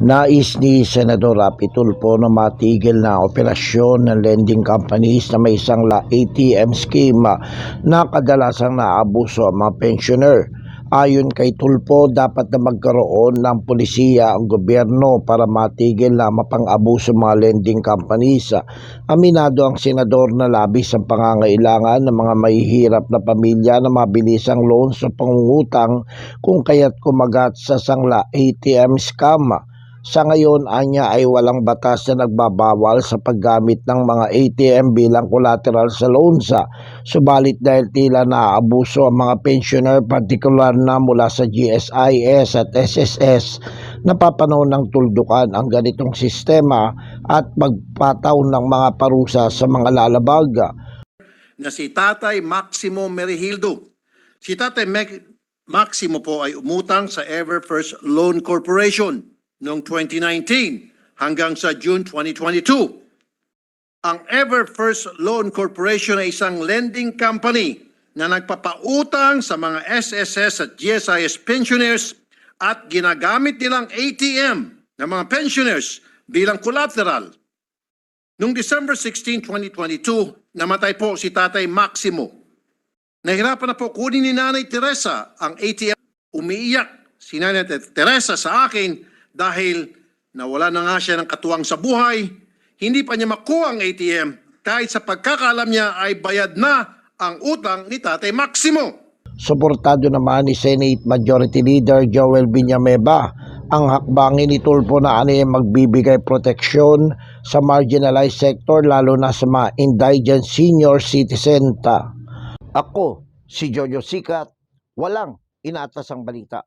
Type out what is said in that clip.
Nais ni Senador Rapi Tulfo na matigil na operasyon ng lending companies na may isang la ATM scheme na kadalasang naabuso ang mga pensioner. Ayon kay Tulfo, dapat na magkaroon ng polisiya ang gobyerno para matigil na mapang-abuso mga lending companies. Aminado ang senador na labis ang pangangailangan ng mga mahihirap na pamilya na mabilisang loan sa pangungutang kung kaya't kumagat sa sangla ATM scam. Sa ngayon, anya ay walang batas na nagbabawal sa paggamit ng mga ATM bilang collateral sa loans. Subalit dahil tila naaabuso ang mga pensioner, partikular na mula sa GSIS at SSS, napapanahon ng tuldukan ang ganitong sistema at magpataw ng mga parusa sa mga lalabag. na si Tatay Maximo Merihildo. Si Tatay Mac- Maximo po ay umutang sa Ever First Loan Corporation noong 2019 hanggang sa June 2022. Ang Ever First Loan Corporation ay isang lending company na nagpapautang sa mga SSS at GSIS pensioners at ginagamit nilang ATM ng mga pensioners bilang collateral Noong December 16, 2022, namatay po si Tatay Maximo. Nahirapan na po kunin ni Nanay Teresa ang ATM. Umiiyak si Nanay Teresa sa akin dahil nawala na nga siya ng katuwang sa buhay. Hindi pa niya makuha ang ATM kahit sa pagkakaalam niya ay bayad na ang utang ni Tatay Maximo. Suportado naman ni Senate Majority Leader Joel Villanueva ang hakbangin ni Tulfo na ano yung magbibigay proteksyon sa marginalized sector lalo na sa mga indigent senior citizen ta. Ako, si Jojo Sikat, walang inatas ang balita.